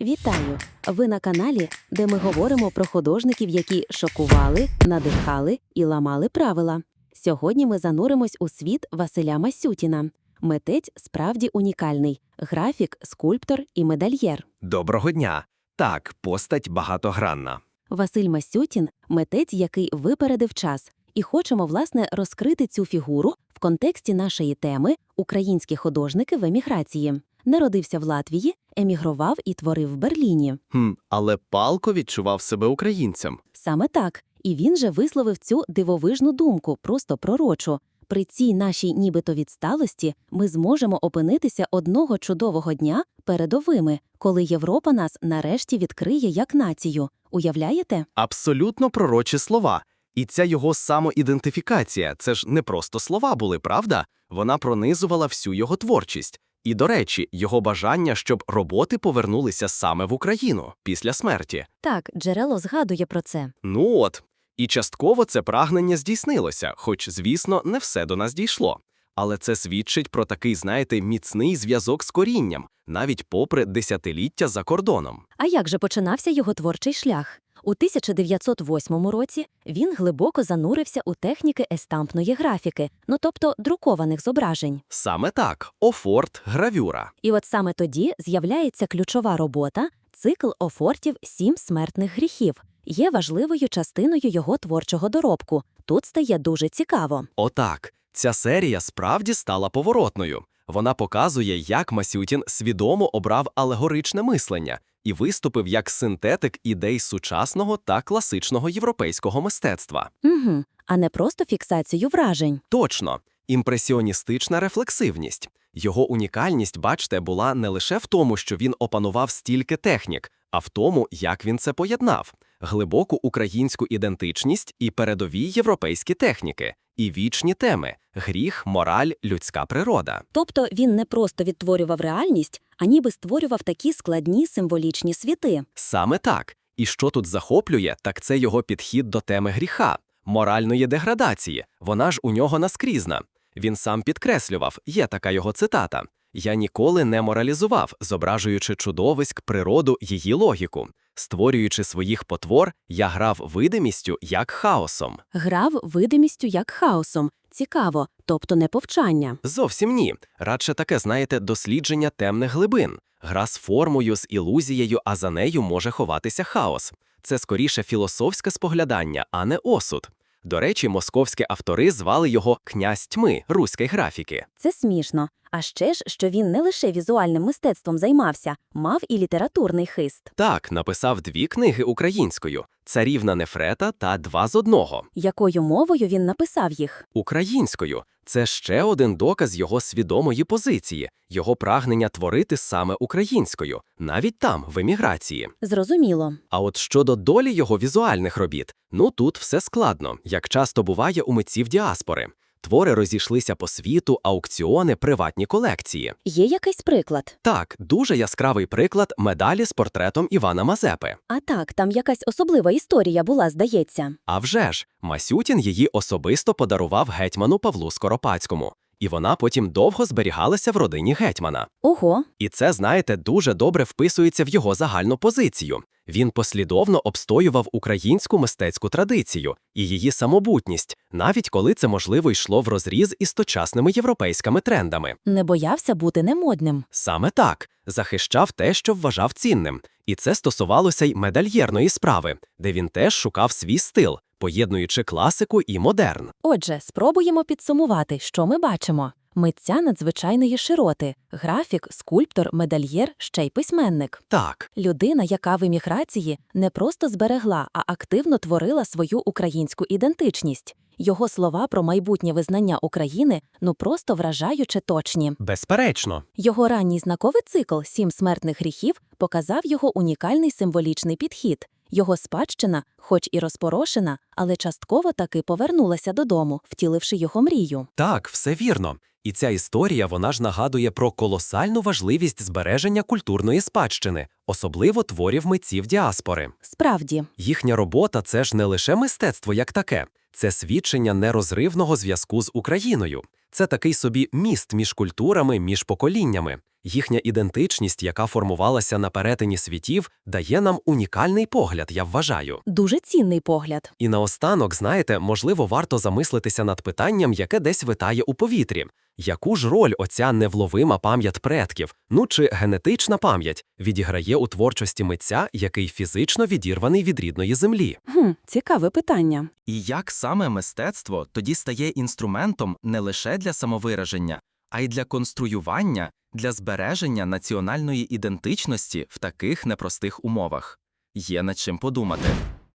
Вітаю! Ви на каналі, де ми говоримо про художників, які шокували, надихали і ламали правила. Сьогодні ми зануримось у світ Василя Масютіна. Митець справді унікальний графік, скульптор і медальєр. Доброго дня. Так, постать багатогранна. Василь Масютін митець, який випередив час, і хочемо власне розкрити цю фігуру в контексті нашої теми Українські художники в еміграції. Народився в Латвії, емігрував і творив в Берліні. Хм, але палко відчував себе українцем. Саме так. І він же висловив цю дивовижну думку, просто пророчу. При цій нашій нібито відсталості ми зможемо опинитися одного чудового дня передовими, коли Європа нас нарешті відкриє як націю. Уявляєте? Абсолютно пророчі слова. І ця його самоідентифікація це ж не просто слова були, правда? Вона пронизувала всю його творчість. І, до речі, його бажання, щоб роботи повернулися саме в Україну після смерті. Так, джерело згадує про це. Ну от. І частково це прагнення здійснилося, хоч, звісно, не все до нас дійшло. Але це свідчить про такий, знаєте, міцний зв'язок з корінням, навіть попри десятиліття за кордоном. А як же починався його творчий шлях? У 1908 році він глибоко занурився у техніки естампної графіки, ну тобто друкованих зображень. Саме так, офорт, гравюра. І от саме тоді з'являється ключова робота цикл офортів Сім смертних гріхів. Є важливою частиною його творчого доробку. Тут стає дуже цікаво. Отак, ця серія справді стала поворотною. Вона показує, як Масютін свідомо обрав алегоричне мислення і виступив як синтетик ідей сучасного та класичного європейського мистецтва. Угу. А не просто фіксацію вражень. Точно, імпресіоністична рефлексивність. Його унікальність, бачте, була не лише в тому, що він опанував стільки технік, а в тому, як він це поєднав глибоку українську ідентичність і передові європейські техніки, і вічні теми гріх, мораль, людська природа. Тобто він не просто відтворював реальність, а ніби створював такі складні символічні світи. Саме так. І що тут захоплює, так це його підхід до теми гріха, моральної деградації. Вона ж у нього наскрізна. Він сам підкреслював, є така його цитата: Я ніколи не моралізував, зображуючи чудовиськ, природу, її логіку. Створюючи своїх потвор, я грав видимістю як хаосом. Грав видимістю як хаосом. Цікаво, тобто не повчання. Зовсім ні. Радше таке, знаєте, дослідження темних глибин. Гра з формою, з ілузією, а за нею може ховатися хаос. Це скоріше філософське споглядання, а не осуд. До речі, московські автори звали його князь тьми руської графіки. Це смішно. А ще ж, що він не лише візуальним мистецтвом займався, мав і літературний хист. Так, написав дві книги українською: Царівна Нефрета та Два з одного. Якою мовою він написав їх? Українською це ще один доказ його свідомої позиції, його прагнення творити саме українською, навіть там, в еміграції. Зрозуміло. А от щодо долі його візуальних робіт, ну тут все складно, як часто буває у митців діаспори. Твори розійшлися по світу, аукціони, приватні колекції. Є якийсь приклад. Так, дуже яскравий приклад медалі з портретом Івана Мазепи. А так, там якась особлива історія була, здається. А вже ж, Масютін її особисто подарував гетьману Павлу Скоропадському, і вона потім довго зберігалася в родині гетьмана. Ого, І це, знаєте, дуже добре вписується в його загальну позицію. Він послідовно обстоював українську мистецьку традицію і її самобутність, навіть коли це можливо йшло в розріз із точасними європейськими трендами. не боявся бути немодним. Саме так захищав те, що вважав цінним, і це стосувалося й медальєрної справи, де він теж шукав свій стил, поєднуючи класику і модерн. Отже, спробуємо підсумувати, що ми бачимо. Митця надзвичайної широти, графік, скульптор, медальєр, ще й письменник. Так, Людина, яка в еміграції не просто зберегла, а активно творила свою українську ідентичність. Його слова про майбутнє визнання України ну просто вражаюче точні. безперечно. Його ранній знаковий цикл Сім смертних гріхів показав його унікальний символічний підхід. Його спадщина, хоч і розпорошена, але частково таки повернулася додому, втіливши його мрію. Так, все вірно. І ця історія вона ж нагадує про колосальну важливість збереження культурної спадщини, особливо творів митців діаспори. Справді, Їхня робота це ж не лише мистецтво як таке, це свідчення нерозривного зв'язку з Україною. Це такий собі міст між культурами, між поколіннями. Їхня ідентичність, яка формувалася на перетині світів, дає нам унікальний погляд, я вважаю. Дуже цінний погляд. І наостанок, знаєте, можливо, варто замислитися над питанням, яке десь витає у повітрі. Яку ж роль оця невловима пам'ять предків, ну чи генетична пам'ять, відіграє у творчості митця, який фізично відірваний від рідної землі? Хм, цікаве питання. І як саме мистецтво тоді стає інструментом не лише для самовираження, а й для конструювання, для збереження національної ідентичності в таких непростих умовах. Є над чим подумати.